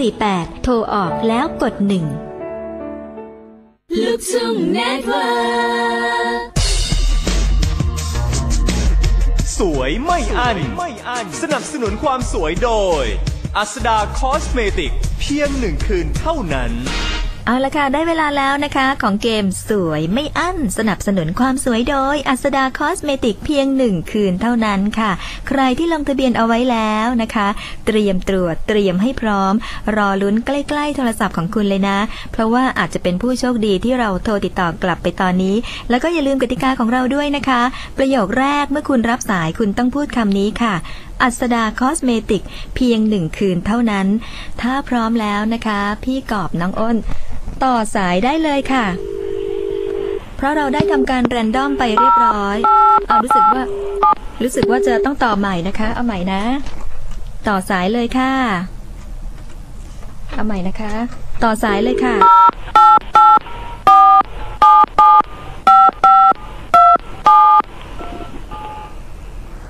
48 โทรออกแล้วกดหนึ่งลูกทุ่งเน็ตเวิร์กสวยไม่อั้นสนับสนุนความสวยโดย อัสดาคอสเมติก เพียงหนึ่งคืนเท่านั้น เอาละค่ะ ได้เวลาแล้วนะคะ ของเกมสวยไม่อั้น สนับสนุนความสวยโดย อัสดาคอสเมติกเพียงหนึ่งคืนเท่านั้นค่ะ ใครที่ลงทะเบียนเอาไว้แล้วนะคะ เตรียมตรวจเตรียมให้พร้อม รอลุ้นใกล้ ๆ โทรศัพท์ของคุณเลยนะ เพราะว่าอาจจะเป็นผู้โชคดีที่เราโทรติดต่อกลับไปตอนนี้ แล้วก็อย่าลืมกติกาของเราด้วยนะคะ ประโยคแรกเมื่อคุณรับสายคุณต้องพูดคำนี้ค่ะ อัสดาคอสเมติกเพียงหนึ่งคืนเท่านั้น ถ้าพร้อมแล้วนะคะ พี่กอบน้องอ้น ต่อสายได้เลยค่ะ เพราะเราได้ทำการแรนดอมไปเรียบร้อย เอารู้สึกว่า รู้สึกว่าจะต้องต่อใหม่นะคะ เอาใหม่นะ ต่อสายเลยค่ะ เอาใหม่นะคะ ต่อสายเลยค่ะ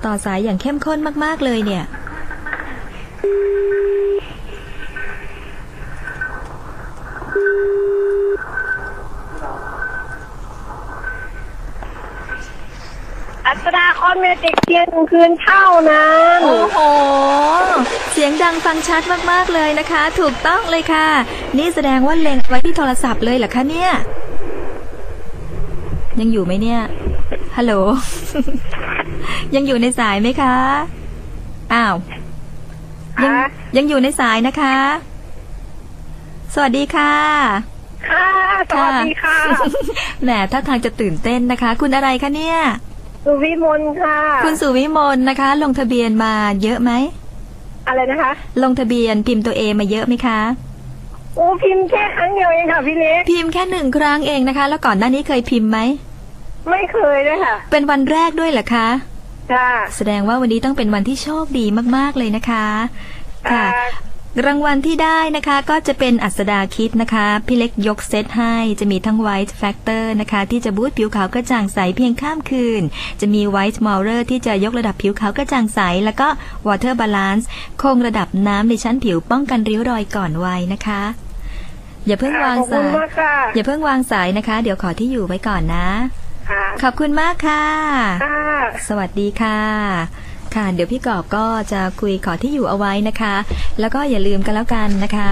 ต่ อสายอย่างเข้มข้นมาก ๆ เลยเนี่ย อัสดาคอสเมติกเพียงหนึ่งคืนเท่านั้นโอ้โห เสียงดังฟังชัดมาก ๆ เลยนะคะ ถูกต้องเลยค่ะ นี่แสดงว่าเล็งไว้ที่โทรศัพท์เลยเหรอคะเนี่ย ยังอยู่ไหมเนี่ย ฮัลโหล ยังอยู่ในสายไหมคะ อ้าว ยังคะยังอยู่ในสายนะคะ สวัสดีค่ะ ค่ะ สวัสดีค่ะ แหมถ้าทางจะตื่นเต้นนะคะ คุณอะไรคะเนี่ย สุวิมลค่ะ คุณสุวิมลนะคะ ลงทะเบียนมาเยอะไหม อะไรนะคะ ลงทะเบียนพิมพ์ตัวเอมาเยอะไหมคะโอ้พิมพ์แค่ครั้งเดียวเองค่ะพี่เล็กพิมพ์แค่หนึ่งครั้งเองนะคะ แล้วก่อนหน้านี้เคยพิมพ์ไหม ไม่เคยด้วยค่ะ เป็นวันแรกด้วยเหรอคะ ค่ะ แสดงว่าวันนี้ต้องเป็นวันที่โชคดีมากๆเลยนะคะ ค่ะอ่ารางวัลที่ได้นะคะก็จะเป็นอัสดาคิดนะคะ พี่เล็กยกเซตให้จะมีทั้ง White Factor นะคะ ที่จะบูตผิวขาวกระจ่างใสเพียงข้ามคืน จะมี White m o r e r ที่จะยกระดับผิวขาวกระจ่างใส แล้วก็ Water Balance คงระดับน้ำในชั้นผิวป้องกันริ้วรอยก่อนวัยนะคะอย่าเพิ่งวางขอบคุสาณยมากค่ะอย่าเพิ่งวางสายนะคะ เดี๋ยวขอที่อยู่ไว้ก่อนนะค่ะ ขอบคุณมากค่ะค่ะ สวัสดีค่ะ ค่ะ เดี๋ยวพี่กอบก็จะคุยขอที่อยู่เอาไว้นะคะ แล้วก็อย่าลืมกันแล้วกันนะคะ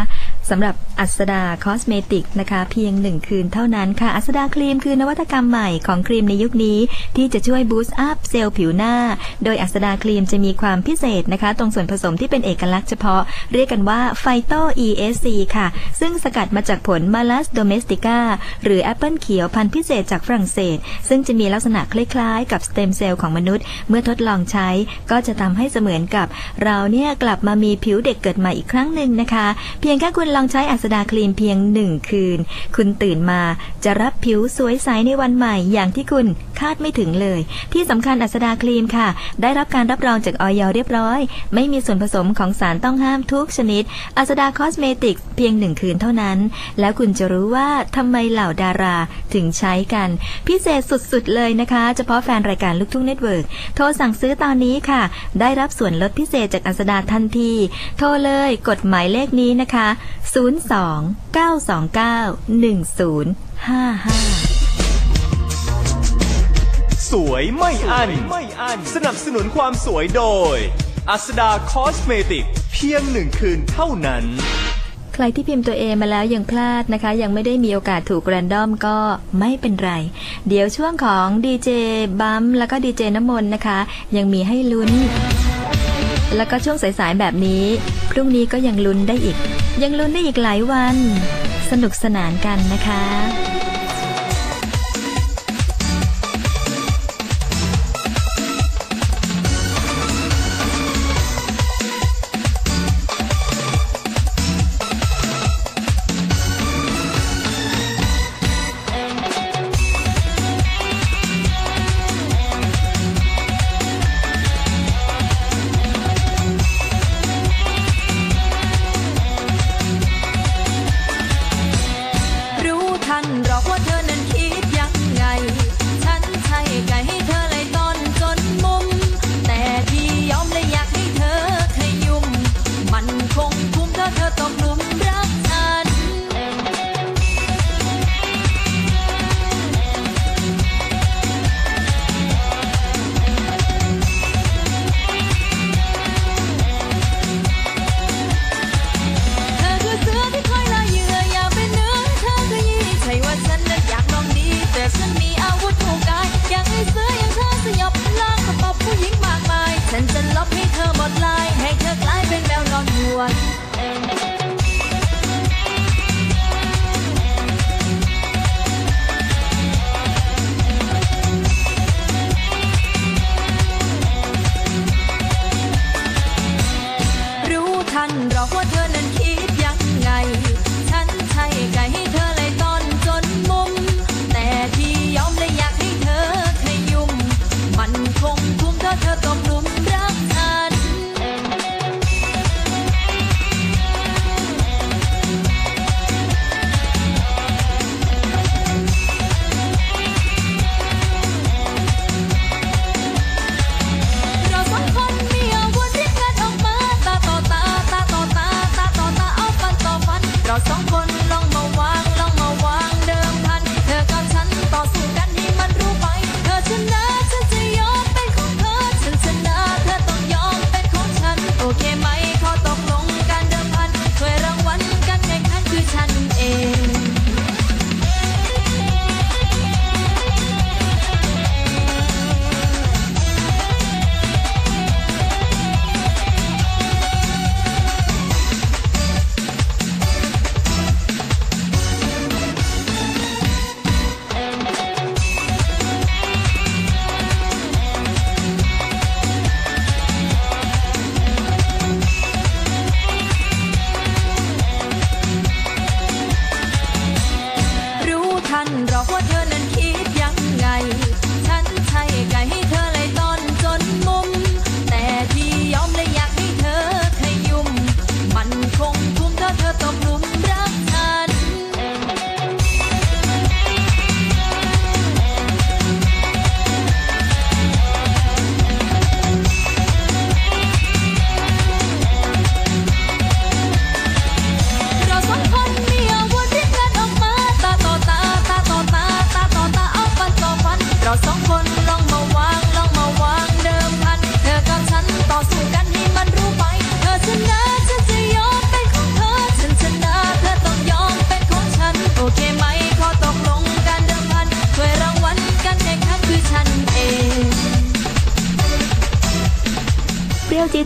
สำหรับ อัสดาคอสเมติกนะคะเพียงหนึ่งคืนเท่านั้นค่ะ อัสดาครีมคือนวัตกรรมใหม่ของครีมในยุคนี้ ที่จะช่วยบูสต์อัพเซลล์ผิวหน้า โดยอัสดาครีมจะมีความพิเศษนะคะ ตรงส่วนผสมที่เป็นเอกลักษณ์เฉพาะ เรียกกันว่าไฟโต ESC ค่ะ ซึ่งสกัดมาจากผลมาลัสโดเมสติก้าหรือแอปเปิลเขียวพันธุ์พิเศษจากฝรั่งเศส ซึ่งจะมีลักษณะคล้ายๆ กับสเต็มเซลล์ของมนุษย์ เมื่อทดลองใช้ก็จะทำให้เสมือนกับ เราเนี่ยกลับมามีผิวเด็กเกิดใหม่อีกครั้งหนึ่งนะคะ เพียงแค่คุณลองใช้อัสดาครีมเพียงหนึ่งคืน คุณตื่นมาจะรับผิวสวยใสในวันใหม่ อย่างที่คุณคาดไม่ถึงเลย ที่สำคัญอัสดาครีมค่ะ ได้รับการรับรองจากออยเรียบร้อย ไม่มีส่วนผสมของสารต้องห้ามทุกชนิด อัสดาคอสเมติกเพียงหนึ่งคืนเท่านั้น แล้วคุณจะรู้ว่าทำไมเหล่าดาราถึงใช้กัน พิเศษสุดๆเลยนะคะ เฉพาะแฟนรายการลูกทุ่งเน็ตเวิร์กโทรสั่งซื้อตอนนี้ค่ะ ได้รับส่วนลดพิเศษจากอัสดาทันที โทรเลยกดหมายเลขนี้นะคะ 02 02 929 1055สวยไม่อั้นสนับสนุนความสวยโดย อัสดาคอสเมติก เพียงหนึ่งคืนเท่านั้น ใครที่พิมพ์ตัวเองมาแล้วยังพลาดนะคะ ยังไม่ได้มีโอกาสถูกแรนดอมก็ไม่เป็นไร เดี๋ยวช่วงของดีเจบัมแล้วก็ดีเจน้ำมนต์นะคะ ยังมีให้ลุ้น แล้วก็ช่วงสายๆแบบนี้ พรุ่งนี้ก็ยังลุ้นได้อีก ยังลุ้นได้อีกหลายวัน สนุกสนานกันนะคะ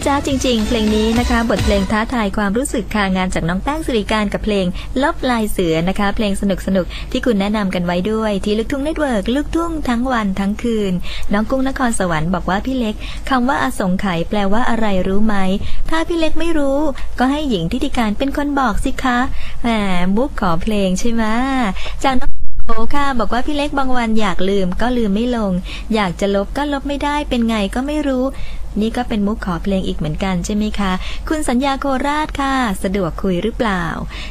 จ้าจริง ๆ เพลงนี้นะคะ บทเพลงท้าทายความรู้สึกค่ะงานจากน้องแป้งสิริการกับเพลงลบลายเสือนะคะ เพลงสนุกสนุกๆที่คุณแนะนำกันไว้ด้วย ที่ลูกทุ่งเน็ตเวิร์กลูกทุ่งทั้งวันทั้งคืน น้องกุ้งนครสวรรค์บอกว่าพี่เล็กคำว่าอสงไขยแปลว่าอะไรรู้ไหม ถ้าพี่เล็กไม่รู้ ก็ให้หญิงทิติการเป็นคนบอกสิคะแหมมุกขอเพลงใช่ไหมจากน้องโอ้ค่ะ บอกว่าพี่เล็กบางวันอยากลืมก็ลืมไม่ลง อยากจะลบก็ลบไม่ได้เป็นไงก็ไม่รู้ นี่ก็เป็นมุกขอเพลงอีกเหมือนกันใช่ไหมคะ คุณสัญญาโคราชค่ะ สะดวกคุยหรือเปล่า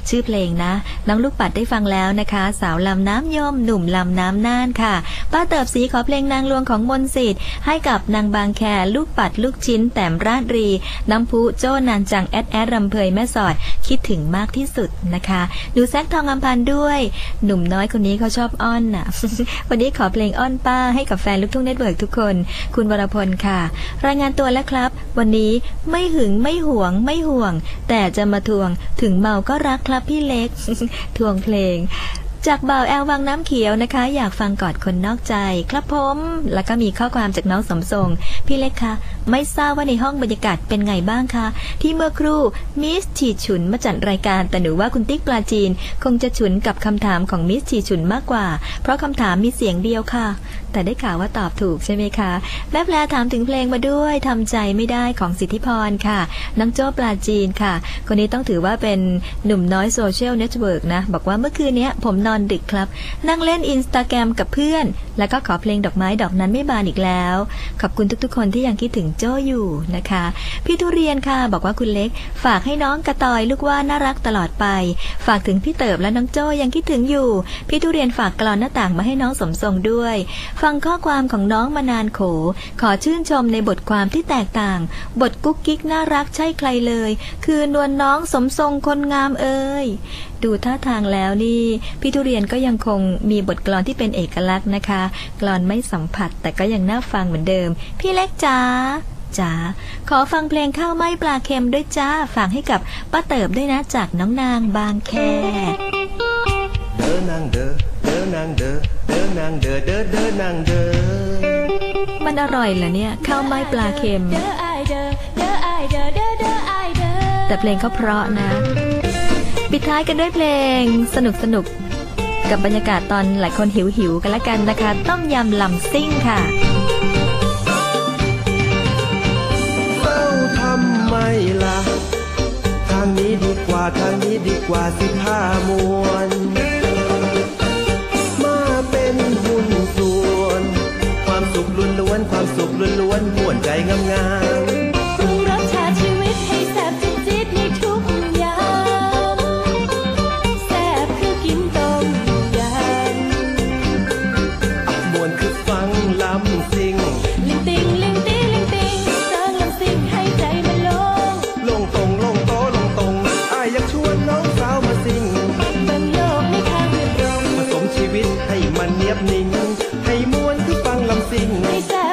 ชื่อเพลงนะ น้องลูกปัดได้ฟังแล้วนะคะ สาวลำน้ำยม หนุ่มลำน้ำน่านค่ะ ป้าเติบสีขอเพลงนางลวงของมนต์สิทธิ์ให้กับนางบางแคลูกปัดลูกชิ้น แต้มราดรี น้ำพุโจ้นานจังแอดแอดรำเพยแม่สอด คิดถึงมากที่สุดนะคะดูแซกทองอำพันด้วย หนุ่มน้อยคนนี้เขาชอบอ้อนน่ะ วันนี้ขอเพลงอ้อนป้าให้กับแฟนลูกทุ่งเน็ตเวิร์กทุกคน คุณวรพลค่ะ รายงานตัวแล้วครับ วันนี้ไม่หึงไม่หวงไม่ห่วง แต่จะมาทวงถึงเมาก็รักครับพี่เล็ก ทวงเพลง จากบ่าวแอลวังน้ำเขียวนะคะ อยากฟังกอดคนนอกใจ ครับผมแล้วก็มีข้อความจากน้องสมทรง พี่เล็กคะไม่ทราบว่าในห้องบรรยากาศเป็นไงบ้างคะ ที่เมื่อครู่มิสฉีฉุนมาจัดรายการแต่หนูว่าคุณติ๊กปลาจีน คงจะฉุนกับคำถามของมิสฉีฉุนมากกว่า เพราะคำถามมีเสียงเดียวค่ะ แต่ได้ข่าวว่าตอบถูกใช่ไหมคะแม่แปลถามถึงเพลงมาด้วยทำใจไม่ได้ของสิทธิพรค่ะน้องโจ้ปลาจีนค่ะ คนนี้ต้องถือว่าเป็นหนุ่มน้อยโซเชียลเน็ตเวิร์กนะ บอกว่าเมื่อคืนนี้ผมนอนดึกครับ นั่งเล่นอินสตาแกรมกับเพื่อนแล้วก็ขอเพลงดอกไม้ดอกนั้นไม่บานอีกแล้ว ขอบคุณทุกๆ คนที่ยังคิดถึงโจ้อยู่นะคะ พี่ทุเรียนค่ะ บอกว่าคุณเล็ก ฝากให้น้องกระตอยลูกว่าน่ารักตลอดไป ฝากถึงพี่เติบและน้องโจ้ยังคิดถึงอยู่ พี่ทุเรียนฝากกรอนหน้าต่างมาให้น้องสมทรงด้วย ฟังข้อความของน้องมานานโข ขอชื่นชมในบทความที่แตกต่าง บทกุ๊กกิ๊กน่ารักใช่ใครเลย คือนวลน้องสมทรงคนงามเอ่ย ดูท่าทางแล้วนี่พี่ทุเรียนก็ยังคงมีบทกลอนที่เป็นเอกลักษณ์นะคะ กลอนไม่สัมผัสแต่ก็ยังน่าฟังเหมือนเดิม พี่เล็กจ๋าจ๋าขอฟังเพลงข้าวไหม้ปลาเค็มด้วยจ้าฝากให้กับป้าเติบด้วยนะจากน้องนางบางแคเดินนางเด้อเดินนางเด้อเดินนางเด้อเดินเดินนางเด้อมันอร่อยเหรอเนี่ยข้าวไหม้ปลาเค็มเด้อไอเด้อเด้อไอเด้อเด้อเด้อไอเด้อแต่เพลงเขาเพราะนะ ปิดท้ายกันด้วยเพลงสนุกสนุกกับบรรยากาศตอนหลายคนหิวหิวกันละกันนะคะ ต้มยำลำซิ่งค่ะเฝ้าทำไมล่ะ ทางนี้ดีกว่าทางนี้ดีกว่าสิท่ามวน มาเป็นหุ้นส่วน ความสุขล้วนๆความสุขล้วนๆม่วนใจงามๆ นิ่ง ให้มวนคือฟังลำสิ่งให้แ